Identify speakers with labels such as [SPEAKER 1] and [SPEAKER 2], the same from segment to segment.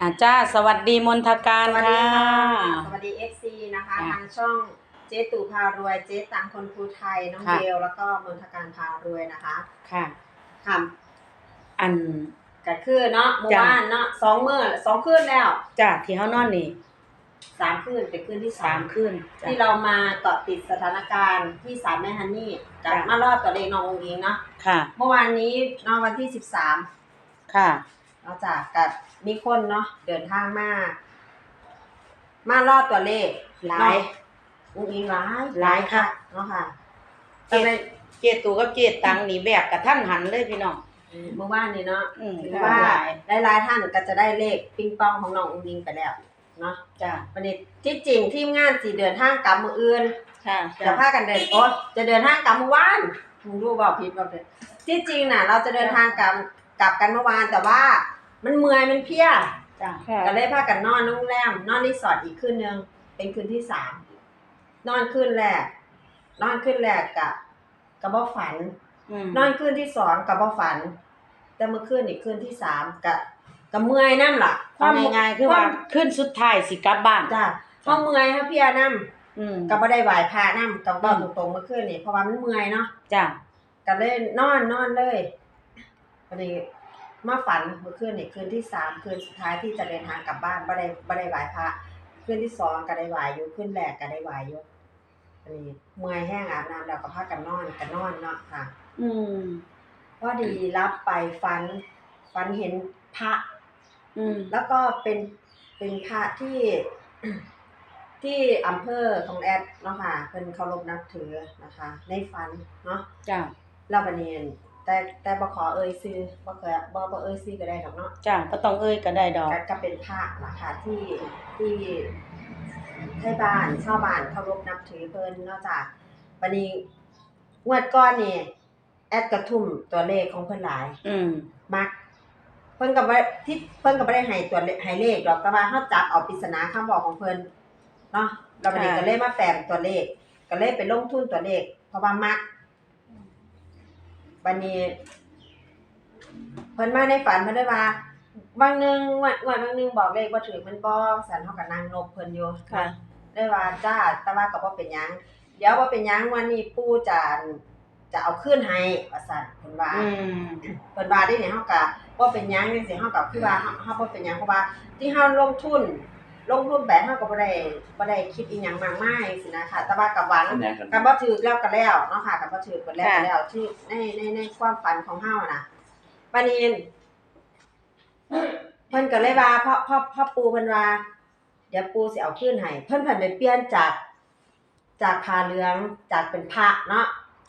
[SPEAKER 1] อ่าจ้าสวัสดีมนทการ
[SPEAKER 2] สวัสดี
[SPEAKER 1] ค่ะ
[SPEAKER 2] ค่ะ สวัสดี FC นะคะ
[SPEAKER 1] ค่ะ
[SPEAKER 2] ทางช่องเจ๊ตู่พารวย เจ๊ตังคนภูไทย น้อง
[SPEAKER 1] ค่ะ
[SPEAKER 2] เบลแล้วก็มนทการพารวยนะคะ
[SPEAKER 1] ค่ะ
[SPEAKER 2] ค่ะ
[SPEAKER 1] อัน
[SPEAKER 2] ก็คือเนาะเมื่อ
[SPEAKER 1] จ้ะ
[SPEAKER 2] วานเนาะสองมื้อสองคืนแล้ว
[SPEAKER 1] จ้าที่เฮานอนนี่
[SPEAKER 2] สามคืนเป็นคืนที่
[SPEAKER 1] สา
[SPEAKER 2] สาม
[SPEAKER 1] มคืนจ้ะ
[SPEAKER 2] ที่เรามาเกาะติดสถานการณ์ที่ศาลแม่ฮันนี่กับ
[SPEAKER 1] จ้ะ
[SPEAKER 2] มารอดตัวเลขน้ององค์อิงเนาะ
[SPEAKER 1] ค่ะ
[SPEAKER 2] เมื่อวานนี้เนาะวันที่สิบสาม
[SPEAKER 1] ค่ะ
[SPEAKER 2] นอกจากกับมีคนเนาะเดินทางมา มารอดตัวเลข
[SPEAKER 1] หลาย
[SPEAKER 2] เนะอุ้งอิงหลาย
[SPEAKER 1] หลายค่ะ
[SPEAKER 2] เนาะค่ะ
[SPEAKER 1] เจเจตูกับเจตังนี่แบบกับท่านหันเลยพี่น้อง
[SPEAKER 2] เมื่อวานนี้เนาะ
[SPEAKER 1] อืม
[SPEAKER 2] ถือว่า
[SPEAKER 1] หลาย
[SPEAKER 2] หลายๆท่านก็จะได้เลขปิงปองของน้องอุ้งอิงไปแล้วเนาะ
[SPEAKER 1] จ้า
[SPEAKER 2] วันนี้ที่จริงทีมงานสี่เดินทางกลับมืออื่น
[SPEAKER 1] ค่ะ
[SPEAKER 2] จะพากันเดินโอ๊ยจะเดินทางกลับเมื่อวานมึงรู้บอกผิดบอกเลยที่จริงน่ะ เราจะเดินทางกลับกลับกันเมื่อวานแต่ว่า มันเมื่อยมันเพลีย
[SPEAKER 1] จ้า
[SPEAKER 2] ก็เลยพากันนอนโรงแรมนอนรีสอร์ทอีกคืนนึงเป็นคืนที่สามนอนคืนแรก นอนคืนแรกกะกับบ่ฝัน
[SPEAKER 1] อืม
[SPEAKER 2] นอนคืนที่สองกับบ่ฝัน แต่เมื่อคืนอีกคืนที่สามกะกะเมื่อยน้ำล่ะ
[SPEAKER 1] ความง่ายๆคือว่าขึ้นสุดท้ายสิกลับบ้าน
[SPEAKER 2] จ้าเพราะเมื่อยฮะพี่อาน้
[SPEAKER 1] อืมำ
[SPEAKER 2] ก็บ่ได้ไหวพระน้ำกับบอก
[SPEAKER 1] อืม
[SPEAKER 2] ตรงๆเมื่อคืนนี่เพราะว่ามันเมื่อยเนาะ
[SPEAKER 1] จ้า
[SPEAKER 2] ก็เลยนอนนอนเลยวันนี้ มาฝันเมื่อคืนนี่คืนที่สามคืนสุดท้ายที่จะเดินทางกลับบ้านบ่ได้บ่ได้ไหวพระคืนที่สองก็ได้ไหวอยู่คืนแรกก็ได้ไหวอยู่อันนี้เมื่อยแห้งอาบน้ำแล้วก็พากันนอนกันนอนเนาะค่ะ
[SPEAKER 1] อืม
[SPEAKER 2] พอดีรับไปฝันฝันเห็นพระ
[SPEAKER 1] อืม
[SPEAKER 2] แล้วก็เป็นเป็นพระที่ ที่อำเภอของแอดเนาะค่ะเป็นเคารพนับถือนะคะ ในฝันเนาะ
[SPEAKER 1] จ้า
[SPEAKER 2] เราบันเนียน แต่แต่บ่ขอเอ่ยซื้อบ่เคยบ่บ่เอ่ยซื้อก็ได้ดอกเนาะ
[SPEAKER 1] จ้าบ่ต้องเอ้ยก็ได้ดอก
[SPEAKER 2] ก็ก็เป็นพระล่ะค่ะที่ที่ให้บ้านชาวบ้านเคารพนับถือเพิ่นนอกจากบัดนี้งวดก่อนนี่แอดกระทุ่มตัวเลขของเพิ่นหลาย
[SPEAKER 1] อืม
[SPEAKER 2] มักเพิ่นก็บ่ที่เพิ่นก็บ่ได้ให้ตัวเลขให้เลขดอกแต่ว่าเฮาจับเอาปริศนาคำบอกของเพิ่นเนาะเราบัดนี้
[SPEAKER 1] ค่ะ
[SPEAKER 2] ก็เลยมาแปลงตัวเลข ก็เลยไปลงทุนตัวเลข เพราะว่ามัก บัดนี้เพิ่นมาในฝันเพิ่นได้ว่าบางหนึงงวดงวดบางหนึงบอกเลขบ่ถูกมันบ่สันเฮาก็นั่งนบเพิ่นอยู่
[SPEAKER 1] ค่ะ
[SPEAKER 2] ได้ว่าจ้าแต่ว่าก็บ่เป็นหยังเดี๋ยวบ่เป็นหยังวันนี้ปู่จะจะเอาคืนให้ว่าซั่นเพิ่นว่า
[SPEAKER 1] อืม
[SPEAKER 2] เพิ่นว่าได้เนี่ยเฮาก็บ่เป็นหยังจังซี่เฮาก็คือว่าเฮาเฮาบ่เป็นหยังเพราะว่าที่เฮาลงทุน ลงทุนไปเฮาก็บ่ได้บ่ได้คิดอีหยังมากมายสินะคะแต่ว่าก็หวัง
[SPEAKER 3] อันนี้กัน
[SPEAKER 2] กันบ่ถือแล้วก็แล้วเนาะค่ะกันบ่ถือก็แล้วก็
[SPEAKER 1] ค่ะ
[SPEAKER 2] แล้วที่ในในในความฝันของเฮานะบัดนี้เพิ่นก็เลยว่าพ่อพ่อพ่อปูเพิ่นว่าเดี๋ยวปูสิเอาคืนให้เพิ่นเพิ่นไปเปลี่ยนจาก จากผ้าเหลืองจากเป็นผ้าเนาะ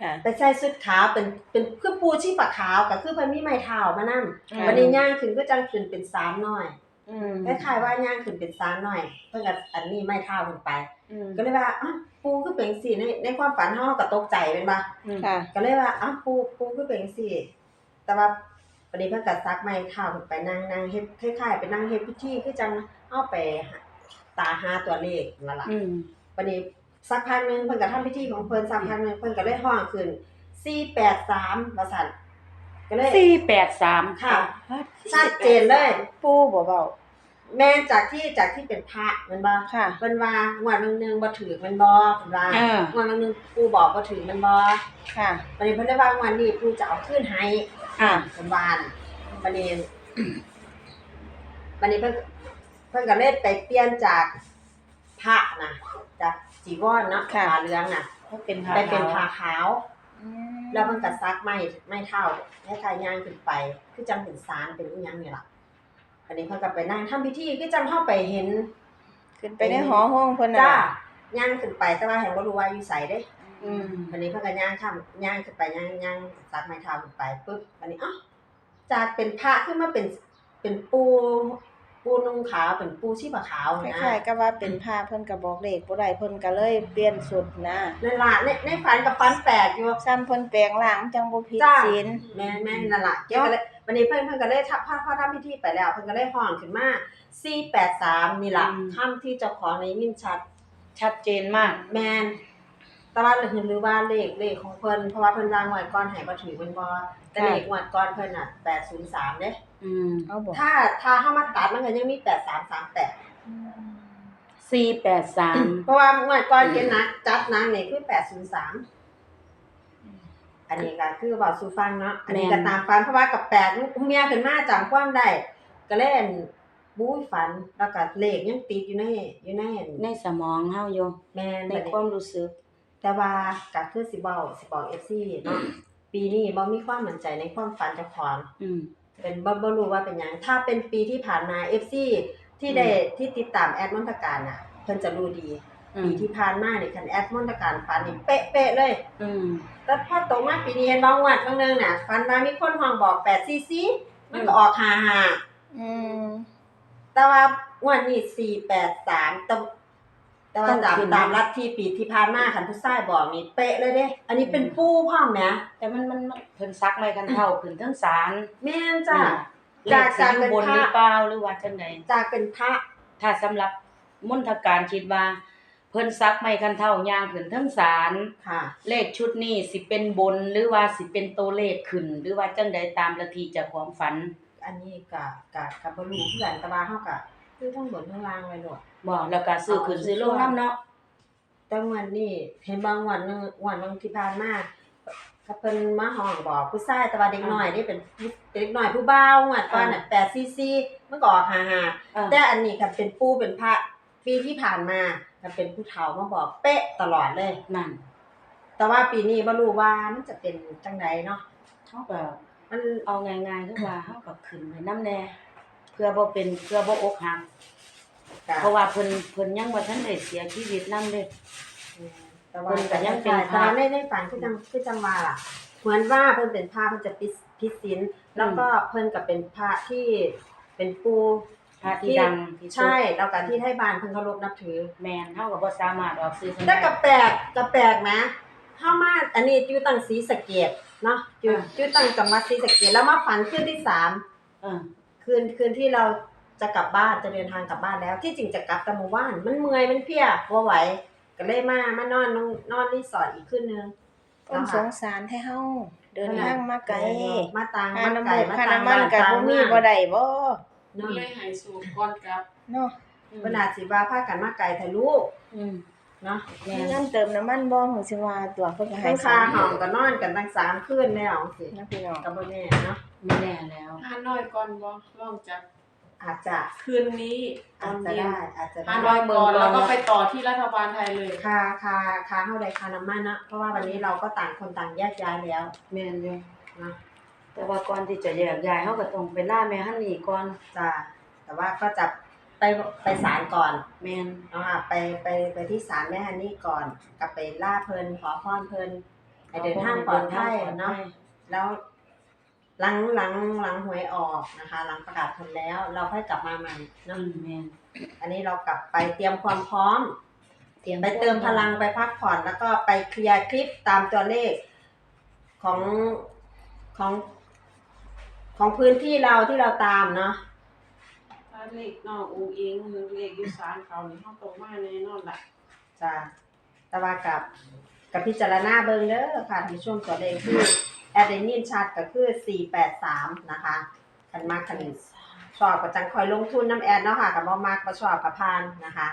[SPEAKER 1] ค่ะ
[SPEAKER 2] ไปใส่ชุดขาวเป็นเป็นคือปูชีปะขาวก็คือเพิ่นมีไม้เท้ามานั่
[SPEAKER 1] อืม
[SPEAKER 2] วันนี้ย่างขึ้นก็จังขึ้นเป็นสามหน่อย
[SPEAKER 1] อืม
[SPEAKER 2] คล้ายๆว่าย่างขึ้นเป็นสามหน่อย เพิ่นก็อันนี้ไม้เท้าขึ้นไป
[SPEAKER 1] อืม
[SPEAKER 2] ก็เลยว่าอ้าวปูคือเป็นสิในในความฝันเฮาก็ตกใจเป็นบ่
[SPEAKER 1] อืม
[SPEAKER 4] ค่ะ
[SPEAKER 2] ก็เลยว่าอ้าวปูปูคือเป็นสิแต่ว่าวันนี้เพิ่นก็ซักไม้เท้าขึ้นไปนั่งนั่งเฮ็ดคล้ายๆไปนั่งเฮ็ดพิธีคือจังเอาไปหาตาหาตัวเลขนั่นล่ะ
[SPEAKER 1] อืม
[SPEAKER 2] วันนี้สักพักหนึงเพิ่นก็ทำพิธีของเพิ่นสักพักหนึงเพิ่นก็เลยห้องขึ้น483ว่าซั่นก็เลย
[SPEAKER 1] สี่แปดสาม
[SPEAKER 2] ค่ะ ชัดเจนเลย
[SPEAKER 4] ปูบ่เบา
[SPEAKER 2] แม่นจากที่จากที่เป็นพระแมันบ่
[SPEAKER 4] ค่ะ
[SPEAKER 2] เพิ่นว่างวดนึงๆบ่ถือมันบ่เพิ่นว่า
[SPEAKER 1] เออ ง
[SPEAKER 2] วดนึงๆปู่บอกบ่ถือมันบ่
[SPEAKER 4] ค่ะ
[SPEAKER 2] วันนี้เพิ่นได้ว่างวดนี้ปู่จะเอาคืนให้
[SPEAKER 1] อ่า
[SPEAKER 2] เพิ่นว่าน่ะวันนี้วันนี้เพิ่นเพิ่นก็เลยไปเปลี่ยนจากพระนะจากจีวรเนาะ
[SPEAKER 4] ค่ะ
[SPEAKER 2] ผ้าเหลืองน่ะ
[SPEAKER 1] เขาเป็น
[SPEAKER 2] ไปเป็นผ้าขาว
[SPEAKER 4] อืม
[SPEAKER 2] แล้วมันก็ซักไม่ไม่เท่าให้ทายย่างขึ้นไป คือจังเป็นสารเป็นอีหยังนี่ล่ะ อันนี้เพิ่นก็ไปนั่งทำพิธีคือจังเข้าไปเห็น
[SPEAKER 4] ขึ้นไปในหอห้องเพิ่น
[SPEAKER 2] จ้า
[SPEAKER 4] น่ะ
[SPEAKER 2] ย่างขึ้นไปแต่ว่าแห่งบ่รู้ว่าอยู่ไสเด้
[SPEAKER 1] อืม
[SPEAKER 2] อันนี้เพิ่นก็ย่างข้ามย่างขึ้นไปย่างย่างซักไม้เท้าขึ้นไปปุ๊บอันนี้อ้าวจากเป็นพระขึ้นมาเป็นเป็นปู ปูนุ่งขาวเป็นปูชีพขาว
[SPEAKER 4] ค
[SPEAKER 2] นะ
[SPEAKER 4] ล้ายๆกับว่าเป็นผ้าเพิ่นก็บอกเลขบ่ได้เพิ่นก็เลยเปลี่ยนสุดนะ
[SPEAKER 2] นั่นล่ะในในฝันกับฝันแปลกอยู่
[SPEAKER 4] ซ้ำเพิ่นแปลงร่างจังบ่ผิด
[SPEAKER 2] จ้า
[SPEAKER 4] ศีล
[SPEAKER 2] แม่นแม่นนั่นล่ะเกี่ยวกับเลยวันนี้เพิ่นเพิ่นก็เลยทับพอพอทำพิธีไปแล้ว เพิ่นก็เลยห้องขึ้นมา483นี่ล่ะคำที่เจ้าของในยินชัด
[SPEAKER 1] ชัดเจนมาก
[SPEAKER 2] แม่น แต่ว่าหรือว่าเลขเลขของเพิ่นเพราะว่าเพิ่นวางไว้ก่อนให้บ่ถือเพิ่นบ่แต่เลขงวดก่อนเพิ่นน่ะ803เด้
[SPEAKER 1] อืม
[SPEAKER 4] เอาบ่
[SPEAKER 2] ถ้าถ้าเฮามาตัดมันก็ยังมี8338
[SPEAKER 1] สี่แปดสาม
[SPEAKER 2] เพราะว่างวดก่อนเกณฑ์นักจัดนักนี่คือ803อันนี้ก็คือเว้าสู่ฟังเนาะอันนี้ก็ตามฟันเพราะว่ากับแปลกเมียขึ้นมาจำความได้ก็เล่นบู๊ยฝันแล้วก็เลขยังติดอยู่ในอยู่ใน
[SPEAKER 1] ในสมองเฮาอยู่
[SPEAKER 2] แม่น
[SPEAKER 1] ใน
[SPEAKER 2] บัดนี้
[SPEAKER 1] ความรู้สึก
[SPEAKER 2] แต่ว่าก็คือสิเว้าสิบอก FC เนาะปีนี้บ่มีความมั่นใจในความฝันเจ้าของ
[SPEAKER 1] อืม
[SPEAKER 2] เป็นบ่บ่รู้ว่าเป็นหยังถ้าเป็นปีที่ผ่านมา FC ที่ได้ที่ติดตามแอดมอนตการน่ะเพิ่นจะรู้ดี
[SPEAKER 1] อื
[SPEAKER 2] ปี
[SPEAKER 1] ม
[SPEAKER 2] ที่ผ่านมานี่คันแอดมอนตการฝันนี่เป๊ะๆเลย
[SPEAKER 1] อืม
[SPEAKER 2] แต่พอตรงมาปีนี้เห็นบ่งวดบางนึงน่ะฝันว่ามีคนห้องบอก8 cc มันก็ออก55
[SPEAKER 4] อืม
[SPEAKER 2] แต่ว่างวดนี้483แต่ แต่ว่าตามตามลัทธิปีที่ผ่านมาคันผู้ชายบอกนี่เป๊ะเลยเด้ อันนี้เป็นปูพร้อมแหม
[SPEAKER 1] แต่มันมันมันเพิ่นซักไม้กันเท่าขึ้นทั้งศาล
[SPEAKER 2] แม่นจ้ะ
[SPEAKER 1] เลขสิ
[SPEAKER 2] จาก
[SPEAKER 1] อยู่บน
[SPEAKER 2] เป็นพระ
[SPEAKER 1] หรือเปล่าหรือว่าจังได
[SPEAKER 2] จากเป็นพระ
[SPEAKER 1] ถ้าสำหรับมนทการคิดว่า เพิ่นซักไม้กันเท่าย่างขึ้นทั้งศาล
[SPEAKER 2] ค่ะ
[SPEAKER 1] เลขชุดนี้สิเป็นบนหรือว่าสิเป็นตัวเลขขึ้น หรือว่าจังใดตามลัทธิเจ้าของฝัน
[SPEAKER 2] อันนี้ก็ก็ก็บ่รู้คือกันแต่ว่าเฮาก็คือทั้งบนทั้งล่างไว้โลด
[SPEAKER 1] บ่แล้วก็ซื้อขึ้นซื้อลงนํเนาะ
[SPEAKER 2] แต่วันนี้เห็นบางวันนึงวันนึงที่ผ่านมาก็เพิ่นมาห้องบอกผู้ชายแต่ว่าเด็กน้อยนี่เป็นเด็กน้อยผู้บ่าวงวดก่อนน่ะ8 cc มันก็ออก55
[SPEAKER 1] เออ
[SPEAKER 2] แต่อันนี้ก็เป็นปู่เป็นพระปีที่ผ่านมาก็เป็นผู้เฒ่ามาบอกเป๊ะตลอดเลย
[SPEAKER 1] นั่น
[SPEAKER 2] แต่ว่าปีนี้บ่รู้ว่ามันจะเป็นจังไดเนาะ
[SPEAKER 1] เฮาก็
[SPEAKER 2] มัน
[SPEAKER 1] เอาง่ายๆคือว่าเฮาก็ขึ้นไว้นํแน่เพื่อบ่เป็นเพื่อบ่อกหัก
[SPEAKER 2] ก็
[SPEAKER 1] เพราะว่าเพิ่นเพิ่นยังบ่ทันได้เสียชีวิตนํเด้
[SPEAKER 2] แต่ว่า
[SPEAKER 1] เพิ่นก็ยังเป็นพระ
[SPEAKER 2] แต่ว่าในในฝันคือจังคือจังว่าล่ะ เหมือนว่าเพิ่นเป็นพระเพิ่นจะพิสพิศีลแล้วก็เพิ่นก็เป็นพระที่เป็นปู
[SPEAKER 1] พระที่ดังที่สุด
[SPEAKER 2] ใช่แล้วก็ที่ให้บ้านเพิ่นเคารพนับถือ
[SPEAKER 1] แม่นเฮาก็บ่สามารถออกซื้อเพิ่น
[SPEAKER 2] แต่
[SPEAKER 1] ได้
[SPEAKER 2] ก็แปลกก็แปลกนะเฮามาอันนี้อยู่ตั้งศรีสะเกษเนาะอยู่อยู่ตั้งจังหวัดศรีสะเกษแล้วมาฝันคืนที่สาม
[SPEAKER 1] เออ
[SPEAKER 2] คืนคืนที่เรา จะกลับบ้านจะเดินทางกลับบ้านแล้ว ที่จริงจะกลับแต่หมู่บ้านมันเมื่อยมันเพลียบ่ไหวก็เลยมามานอนนอนนอนรีสอร์ทอีกคืนนึง
[SPEAKER 4] เพิ่นสงสารให้เฮาเดินทางมาไกล
[SPEAKER 2] มาตัง
[SPEAKER 4] ค่า
[SPEAKER 2] มา
[SPEAKER 4] น้ำ
[SPEAKER 2] ไกล
[SPEAKER 4] มัน
[SPEAKER 2] มา
[SPEAKER 4] ค่า
[SPEAKER 2] ตัง
[SPEAKER 4] น้ำมันก็บ่มีบ่ได้บ่
[SPEAKER 2] เนาะ
[SPEAKER 3] เลยหายสูบก่อนกลับ
[SPEAKER 4] เนาะ
[SPEAKER 2] เพิ่นอาจสิว่าพากันมาไกลทะลุ
[SPEAKER 1] อืม
[SPEAKER 2] เนาะ
[SPEAKER 1] แม่
[SPEAKER 4] มี
[SPEAKER 1] น
[SPEAKER 4] เงินเติมน้ำมันบ่ฮู้สิว่าตัวเพิ่นก็ให้
[SPEAKER 2] ทั้งคาห้องก็นอนกันตั้งสามคืนแล้วสิ
[SPEAKER 4] นะพี่น้อง
[SPEAKER 2] ก็บ่แน่เนาะ
[SPEAKER 1] ไม่แน่แล้ว
[SPEAKER 3] ฮานอยก่อนบ่ลองจาก
[SPEAKER 2] อาจจะ
[SPEAKER 3] คืนนี้ตอ
[SPEAKER 2] อาจ
[SPEAKER 3] น
[SPEAKER 2] จะ
[SPEAKER 3] เย็น
[SPEAKER 2] ได้อาจจะ
[SPEAKER 3] ฮา
[SPEAKER 2] ได้
[SPEAKER 3] นอยก่อนแล้วก็ไปต่อที่รัฐบาลไทยเลย
[SPEAKER 2] คาคาคาเท่าใดคาน้ำมันเนาะเพราะว่าวันนี้เราก็ต่างคนต่างแยกย้ายแล้ว
[SPEAKER 1] แม่นอยู่
[SPEAKER 2] เนาะ
[SPEAKER 1] แต่ว่าก่อนที่จะแยกย้ายเฮาก็ต้องไปล่าแม่ฮันนี่ก่อน
[SPEAKER 2] จ้ะแต่ว่าก็จะไปไปศาลก่อน
[SPEAKER 1] แม่น
[SPEAKER 2] เนาะค่ะไปไปไปที่ศาลแม่ฮันนี่ก่อนกลับไปล่าเพลินขอพรเพลินให้เดินทางปลอดภัยเนาะ แล้ว หลังหลังหลังหวยออกนะคะ หลังประกาศผลแล้ว เราค่อยกลับมาใหม่
[SPEAKER 1] อื
[SPEAKER 2] เนาะ
[SPEAKER 1] มแม่น
[SPEAKER 2] อันนี้เรากลับไปเตรียมความพร้อม
[SPEAKER 1] เตรียม
[SPEAKER 2] ไปเติมพลังไปพักผ่อน แล้วก็ไปเคลียร์คลิปตามตัวเลขของของของพื้นที่เราที่เราตามเนาะ
[SPEAKER 3] ถ้าเลขนอกอูเองหรือเลขอยู่ศาลเขานี่เฮาตรงมาแน่นอนล่ะ
[SPEAKER 2] จ้ะแต่ว่ากับกับพิจารณาเบิ่งเด้อค่ะที่ช่วงตัวเลขที่ แอดเดนินชัดก็คือ 483 นะคะ คันมากคันชอบก็จังคอยลงทุนน้ำแอดเนาะค่ะกับบ่มากบ่ชอบกับพานนะคะ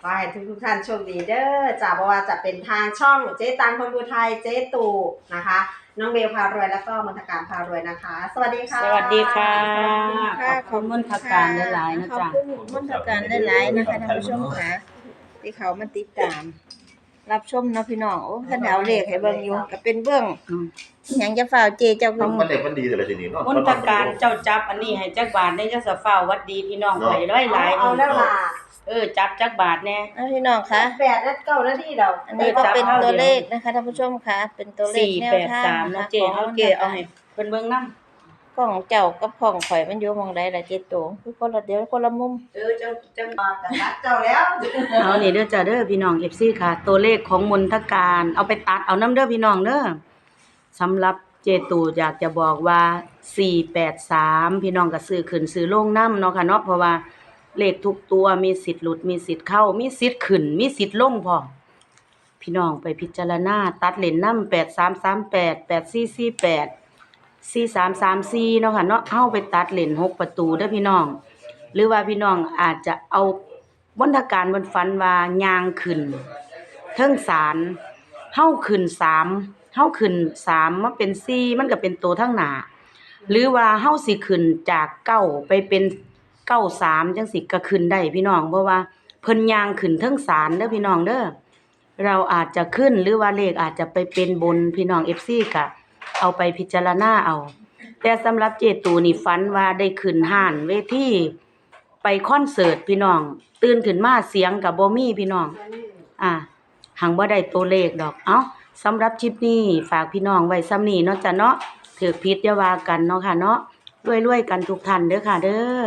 [SPEAKER 2] ขอให้ทุกทุกๆท่านโชคดีเด้อจ้ะบ่ว่าจะเป็นทางช่องเจ๊ตังคนดูไทยเจ๊ตู่นะคะ น้องเบลพารวยแล้วก็มนตการพารวยนะคะ สวัสดีค่ะ
[SPEAKER 1] สวัสดีค่ะ
[SPEAKER 4] ค่ะ
[SPEAKER 1] ขอบคุณมนทการหลายๆนะ
[SPEAKER 4] ขอบ
[SPEAKER 1] จ๊ะ
[SPEAKER 4] คุณมนทการหลายๆนะคะท่านผู้ชมค่ะที่เขามาติดตาม รับชมเนาะพี่น้องโอ้ท่านเอาเลขให้เบิ่งอยู่ก็เป็นเบื้อง
[SPEAKER 1] อืม
[SPEAKER 4] หยังจะฝ่าวเจเจ้า
[SPEAKER 5] มั
[SPEAKER 4] คุ
[SPEAKER 5] น
[SPEAKER 4] ณ
[SPEAKER 5] มันเด็กมันดีแต่ละทีนี้เนาะ
[SPEAKER 1] มนทการเจ้าจับอันนี้ให้จักบาทได้จักสะฟ้าวหวัดดีพี่น้องไปร้อยหลาย
[SPEAKER 2] เอาแล้วล่ะ
[SPEAKER 1] เออจับจักบาทแน่
[SPEAKER 4] เอาพี่น้องคะ
[SPEAKER 2] แปดนัดเก้านาทีเรา
[SPEAKER 4] อันนี้ก็เป็นตัวเลขนะคะท่านผู้ชมค่ะเป็นตัวเลข
[SPEAKER 1] สี่
[SPEAKER 4] แนว
[SPEAKER 1] แปด
[SPEAKER 4] ทาง
[SPEAKER 1] สาม
[SPEAKER 4] นะ
[SPEAKER 1] นะ
[SPEAKER 4] คะ
[SPEAKER 1] เจเอาเกเอาให้เพิ่นเบิ่งนำ
[SPEAKER 4] ของเจ้ากับของข่อยมันอยู่หมองใดล่ะเจโตคือคนละเดียวคนละมุม
[SPEAKER 2] เออจังจังมาแต่นัดเจ้าแล้ว
[SPEAKER 1] เอานี่เด้อจ้าเด้อพี่น้อง FC ค่ะ ตัวเลขของมนทการเอาไปตัดเอาน้ำเด้อพี่น้องเด้อสำหรับเจตูอยากจะบอกว่า 483 พี่น้องก็ซื้อขึ้นซื้อลงน้ำเนาะค่ะเนาะเพราะว่าเลขทุกตัวมีสิทธิ์หลุดมีสิทธิ์เข้า มีสิทธิ์ขึ้น มีสิทธิ์ลงพร้อมพี่น้องไปพิจารณาตัดเลนนำ 8338 8448 4334เนาะค่ะเนาะเฮาไปตัดเลนหกประตูเด้อพี่น้อง หรือว่าพี่น้องอาจจะเอาบนทการบนฝันว่ายางขึ้นเทิงศาลเฮาขึ้นสามเฮาขึ้นสามมาเป็นสี่มันก็เป็นตัวทั้งหนาหรือว่าเฮาสิขึ้นจากเก้าไปเป็นเก้าสามจังสิก็ขึ้นได้พี่น้องเพราะว่าเพิ่นยางขึ้นเทิงศาลเด้อพี่น้องเด้อเราอาจจะขึ้นหรือว่าเลขอาจจะไปเป็นบนพี่น้อง FC ก็ เอาไปพิจารณาเอา แต่สำหรับเจตูนี่ฝันว่าได้ขึ้นห้านเวทีไปคอนเสิร์ตพี่น้อง ตื่นขึ้นมาเสียงกับบ่มีพี่น้อง อ่าหังบ่ได้ตัวเลขดอก เอ้าสำหรับคลิปนี้ฝากพี่น้องไว้ซ้ำนี้เนาะจ้ะเนาะถือผิดอย่าวากันเนาะค่ะเนาะรวยๆกันทุกท่านเด้อค่ะ เด้อ